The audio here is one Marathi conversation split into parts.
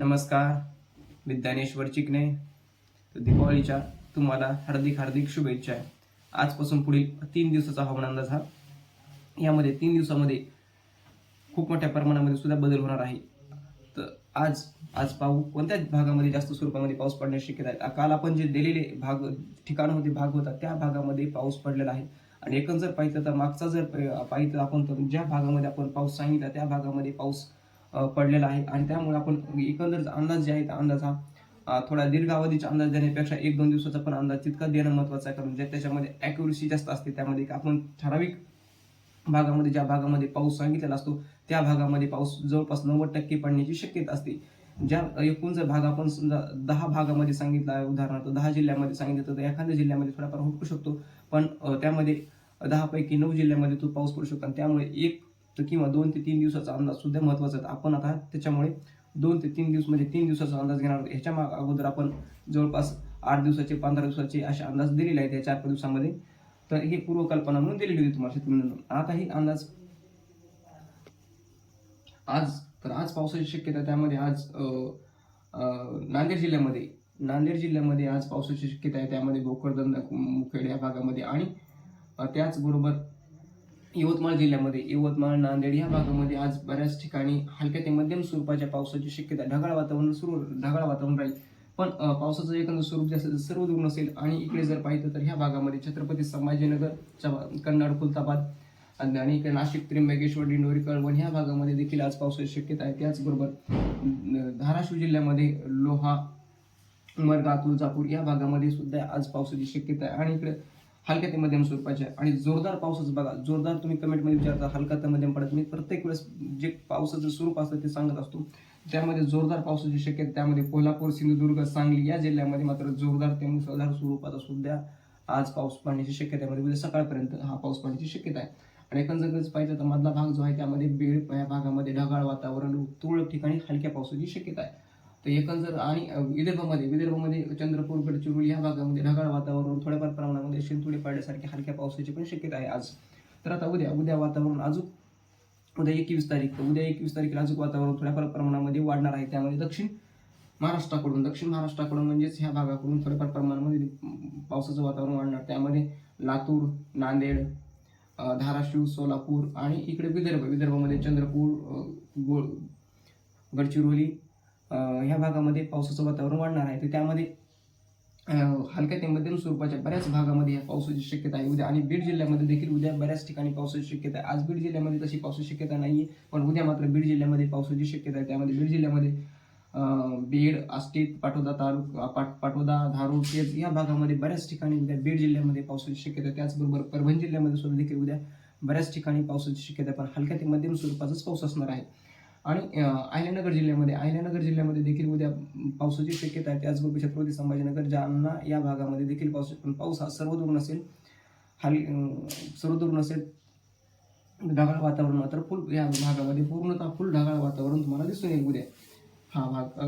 नमस्कार मी ज्ञानेश्वर चिकणे तर दिवाळीच्या तुम्हाला हार्दिक हार्दिक शुभेच्छा आहे. आजपासून पुढील तीन दिवसाचा हवामान अंदाज हा. यामध्ये तीन दिवसामध्ये खूप मोठ्या प्रमाणामध्ये सुद्धा बदल होणार आहे. तर आज आज पाहू कोणत्या भागामध्ये जास्त स्वरूपामध्ये पाऊस पडण्याची शक्यता आहे? काल आपण जे दिलेले भाग ठिकाण होते भाग होता त्या भागामध्ये पाऊस पडलेला आहे. आणि एकंदर पाहिजे पाहिलं तर मागचा जर पाहिजे पाहिलं आपण तर ज्या भागामध्ये आपण पाऊस सांगितला त्या भागामध्ये पाऊस पडलेला आहे. आणि त्यामुळे आपण एकंदरच अंदाज जे आहे त्या अंदाज हा थोडा दीर्घावधीचा अंदाज देण्यापेक्षा एक दोन दिवसाचा पण अंदाज तितका देणं महत्वाचं आहे. कारण ज्या त्याच्यामध्ये अॅक्युरेसी जास्त असते त्यामध्ये आपण ठराविक भागामध्ये ज्या भागामध्ये पाऊस सांगितलेला असतो त्या भागामध्ये पाऊस जवळपास नव्वद टक्के पडण्याची शक्यता असते. ज्या एकूण जर भाग आपण समजा दहा भागामध्ये सांगितला आहे उदाहरणार्थ दहा जिल्ह्यामध्ये सांगितलं तर एखाद्या जिल्ह्यामध्ये थोडाफार हुटकू शकतो. पण त्यामध्ये दहापैकी नऊ जिल्ह्यामध्ये तो पाऊस पडू शकतो. आणि त्यामुळे एक तर किंवा दोन ते तीन दिवसाचा अंदाज सुद्धा महत्त्वाचा आहे. आपण आता त्याच्यामुळे दोन ते तीन दिवस म्हणजे तीन दिवसाचा अंदाज घेणार आहोत. ह्याच्या माग अगोदर आपण जवळपास आठ दिवसाचे पंधरा दिवसाचे असे अंदाज दिलेले आहेत या चार पाच दिवसामध्ये. तर ही पूर्वकल्पना म्हणून दिलेली होती तुम्हाला शेतकरी आता ही अंदाज आज तर आज पावसाची शक्यता त्यामध्ये आज नांदेड जिल्ह्यामध्ये नांदेड जिल्ह्यामध्ये आज पावसाची शक्यता आहे. त्यामध्ये भोकरदन मुखेड या भागामध्ये आणि त्याचबरोबर यवतमाळ जिल्ह्यामध्ये यवतमाळ नांदेड या भागामध्ये आज बऱ्याच ठिकाणी हलक्या ते मध्यम स्वरूपाच्या पावसाची शक्यता ढगाळ वातावरण सुरू ढगाळ वातावरण राहील. पण पावसाचं एकंदर स्वरूप जे असेल सर्व दूर नसेल आणि इकडे जर पाहिलं तर ह्या भागामध्ये छत्रपती संभाजीनगरच्या कन्नड खुलताबाद आणि इकडे नाशिक त्र्यंबकेश्वर दिंडोरी कळवण ह्या भागामध्ये देखील आज पावसाची शक्यता आहे. त्याचबरोबर धाराशिव जिल्ह्यामध्ये लोहा उमरगा तुळजापूर या भागामध्ये सुद्धा आज पावसाची शक्यता आहे. आणि इकडे हलक्या ते मध्यम स्वरूपाचे आहे. आणि जोरदार पावसाचं बघा जोरदार तुम्ही कमेंटमध्ये विचारता हलका ते मध्यम पडत मी प्रत्येक वेळेस जे पावसाचं स्वरूप असतं ते सांगत असतो. त्यामध्ये जोरदार पावसाची शक्यता त्यामध्ये कोल्हापूर सिंधुदुर्ग सांगली या जिल्ह्यामध्ये मात्र जोरदार ते मुसळधार स्वरूपाचा सुद्धा आज पाऊस पडण्याची शक्यता आहे. म्हणजे उद्या सकाळपर्यंत हा पाऊस पडण्याची शक्यता आहे. आणि एकंदरच पाहिजे तर मधला भाग जो आहे त्यामध्ये बेळ या भागामध्ये ढगाळ वातावरण तुरळक ठिकाणी हलक्या पावसाची शक्यता आहे. तर एकंदर आणि विदर्भामध्ये विदर्भामध्ये चंद्रपूर गडचिरोली या भागामध्ये ढगाळ वातावरण थोड्याफार प्रमाणामध्ये शिंतोडे पडल्यासारखी हलक्या पावसाची पण शक्यता आहे आज. तर आता उद्या उद्या वातावरण अजून उद्या एकवीस तारीख उद्या एकवीस तारखेला अजून वातावरण थोड्याफार प्रमाणामध्ये वाढणार आहे. त्यामध्ये दक्षिण महाराष्ट्राकडून दक्षिण महाराष्ट्राकडून म्हणजेच ह्या भागाकडून थोड्याफार प्रमाणामध्ये पावसाचं वातावरण वाढणार. त्यामध्ये लातूर नांदेड धाराशिव सोलापूर आणि इकडे विदर्भ विदर्भामध्ये चंद्रपूर गोळ गडचिरोली ह्या भागामध्ये पावसाचं वातावरण वाढणार आहे. तर त्यामध्ये हलक्या ते मध्यम स्वरूपाच्या बऱ्याच भागामध्ये या पावसाची शक्यता आहे. उद्या आणि बीड जिल्ह्यामध्ये देखील उद्या बऱ्याच ठिकाणी पावसाची शक्यता आहे. आज बीड जिल्ह्यामध्ये तशी पावसाची शक्यता नाही पण उद्या मात्र बीड जिल्ह्यामध्ये पावसाची शक्यता आहे. त्यामध्ये बीड जिल्ह्यामध्ये बीड आष्टी पाटोदा तालुका पाट पाटोदा धारूर तेज या भागामध्ये बऱ्याच ठिकाणी उद्या बीड जिल्ह्यामध्ये पावसाची शक्यता आहे. त्याचबरोबर परभणी जिल्ह्यामध्ये सुद्धा देखील उद्या बऱ्याच ठिकाणी पावसाची शक्यता आहे. पण हलक्या ते मध्यम स्वरूपाचाच पाऊस असणार आहे. आणि अहिल्यानगर जिल्ह्यामध्ये अहिल्यानगर जिल्ह्यामध्ये देखील उद्या पावसाची शक्यता आहे. त्याचबरोबर छत्रपती संभाजीनगर जालना या भागामध्ये देखील पाऊस पण पाऊस हा सर्वदूर नसेल हाली सर्वदूर नसेल ढगाळ वातावरण मात्र फुल या भागामध्ये पूर्णतः फुल ढगाळ वातावरण तुम्हाला दिसून येईल उद्या. हा भाग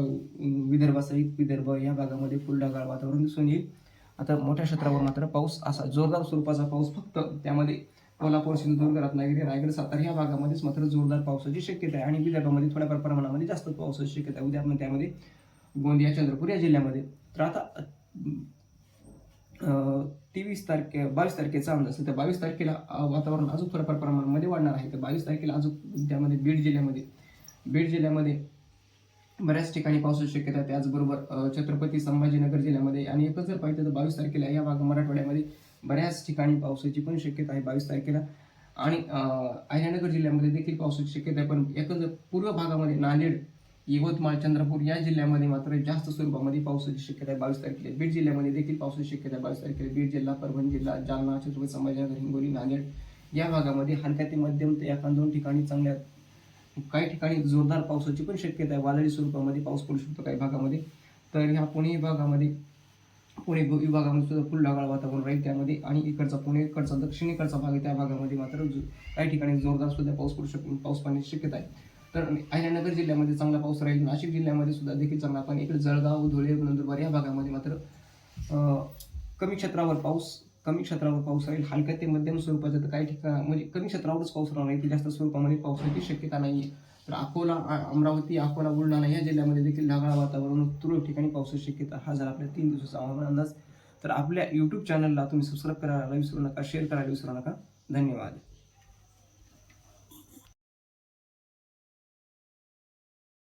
विदर्भासहित विदर्भ या भागामध्ये फुल ढगाळ वातावरण दिसून येईल. आता मोठ्या क्षेत्रावर मात्र पाऊस असा जोरदार स्वरूपाचा पाऊस फक्त त्यामध्ये कोल्हापूर सिंधुदुर्ग रत्नागिरी रायगड सातारा या भागामध्येच मात्र जोरदार पावसाची शक्यता आहे. आणि विदर्भामध्ये थोड्याफार प्रमाणामध्ये जास्त पावसाची शक्यता आहे. उद्या त्यामध्ये गोंदिया चंद्रपूर या जिल्ह्यामध्ये. तर आता तेवीस तारखे बावीस तारखेचा अंदाज तर बावीस तारखेला वातावरण अजून थोड्याफार प्रमाणामध्ये वाढणार आहे. तर बावीस तारखेला अजून त्यामध्ये बीड जिल्ह्यामध्ये बीड जिल्ह्यामध्ये बऱ्याच ठिकाणी पावसाची शक्यता आहे. त्याचबरोबर छत्रपती संभाजीनगर जिल्ह्यामध्ये आणि एकच जर पाहिजे तर बावीस तारखेला या भाग मराठवाड्यामध्ये बऱ्याच ठिकाणी पावसाची पण शक्यता आहे बावीस तारखेला. आणि अं, अहिल्यानगर जिल्ह्यामध्ये देखील पावसाची शक्यता आहे पण एकंदर पूर्व भागामध्ये नांदेड यवतमाळ चंद्रपूर या जिल्ह्यामध्ये मात्र जास्त स्वरूपामध्ये पावसाची शक्यता आहे बावीस तारखेला. बीड जिल्ह्यामध्ये देखील पावसाची शक्यता आहे बावीस तारखेला. बीड जिल्हा परभणी जिल्हा जालना छत्रपती संभाजीनगर हिंगोली नांदेड या भागामध्ये हलक्या ते मध्यम ते एखाद दोन ठिकाणी चांगल्या काही ठिकाणी जोरदार पावसाची पण शक्यता आहे. वादळी स्वरूपामध्ये पाऊस पडू शकतो काही भागामध्ये. तर ह्या पुणे भागामध्ये पुणे विभागामध्ये सुद्धा फुल ढगाळ वातावरण राहील त्यामध्ये. आणि इकडचा पुणे इकडचा दक्षिणेकडचा भाग आहे त्या भागामध्ये मात्र जो- काही ठिकाणी जोरदार सुद्धा पाऊस पडू शक पाऊस पडण्याची शक्यता आहे. तर अहिल्यानगर जिल्ह्यामध्ये चांगला पाऊस राहील. नाशिक जिल्ह्यामध्ये सुद्धा देखील चांगला पण इकडे जळगाव धुळे नंदुरबार या भागामध्ये मात्र कमी क्षेत्रावर पाऊस कमी क्षेत्रावर पाऊस राहील हलक्या ते मध्यम स्वरूपाचा तर काही ठिकाण म्हणजे कमी क्षेत्रावरच पाऊस राहणार इथे जास्त स्वरूपामध्ये पावसाची शक्यता नाही तर अकोला अमरावती अकोला बुलढाणा या जिल्ह्यामध्ये देखील ढगाळ वातावरण तुरळक ठिकाणी पावसाची शक्यता हा झाला आपल्या तीन दिवसाचा हवामान अंदाज. तर आपल्या यूट्यूब चॅनलला तुम्ही सबस्क्राईब करायला विसरू नका शेअर करायला विसरू नका. धन्यवाद.